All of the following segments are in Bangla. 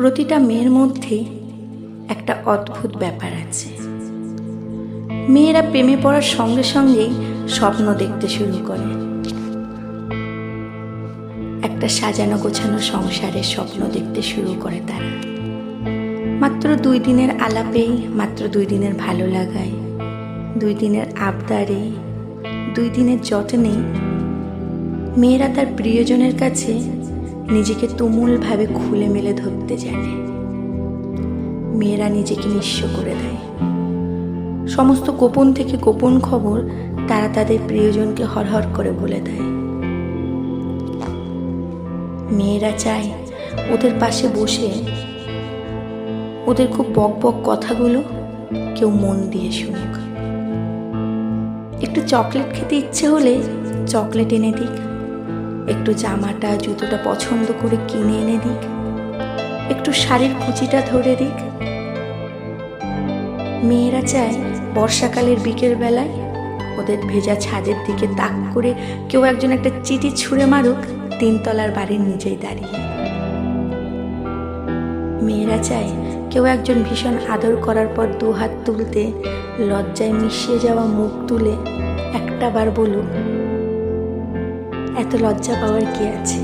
প্রতিটা মেয়ের মধ্যে একটা অদ্ভুত ব্যাপার আছে। মেয়েরা প্রেমে পড়ার সঙ্গে সঙ্গেই স্বপ্ন দেখতে শুরু করে। একটা সাজানো গোছানো সংসারের স্বপ্ন দেখতে শুরু করে তারা। মাত্র দুই দিনের আলাপেই, মাত্র দুই দিনের ভালো লাগায়, দুই দিনের আবদারে দুই দিনের যত্নে মেয়েরা তার প্রিয়জনের কাছে নিজেকে তুমুলভাবে খুলে মেলে ধরতে জানে মেয়েরা নিজেকে নিঃস্ব করে দেয়। সমস্ত গোপন থেকে গোপন খবর তারা তাদের প্রিয়জনকে হরহর করে বলে দেয়। মেয়েরা চায় ওদের পাশে বসে ওদের খুব বক বক কথাগুলো কেউ মন দিয়ে শুনুক। একটু চকলেট খেতে ইচ্ছে হলে চকলেট এনে দিক। একটু জামাটা, জুতোটা পছন্দ করে কিনে এনে দিক। একটু শাড়ির কুচিটা ধরে দিক। মেয়েরা চায় বর্ষাকালের বিকেল বেলায় ওদের ভেজা ছাদের দিকে তাক করে কেউ একজন একটা চিঠি ছুঁড়ে মারুক, তিনতলার বাড়ির নিচেই দাঁড়িয়ে। মেয়েরা চায় কেউ একজন ভীষণ আদর করার পর দু হাত তুলতে, লজ্জায় মিশিয়ে যাওয়া মুখ তুলে একটা বার বলুক এত লজ্জা পাওয়ার কি আছে?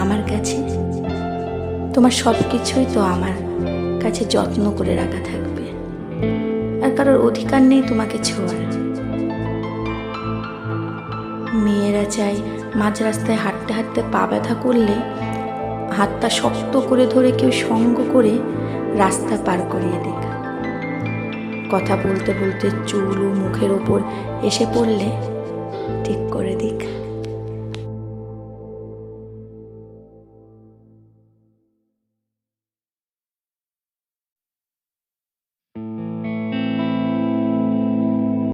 আমার কাছে? তোমার সব কিছুই তো আমার কাছে যত্ন করে রাখা থাকবে। আর কারোর অধিকার নেই তোমাকে ছোঁয়ার। মেয়েরা চায় মাঝ রাস্তায় হাঁটতে হাঁটতে পা ব্যথা করলে হাতটা শক্ত করে ধরে কেউ সঙ্গ করে রাস্তা পার করিয়ে দিক। কথা বলতে বলতে চুল ও মুখের ওপর এসে পড়লে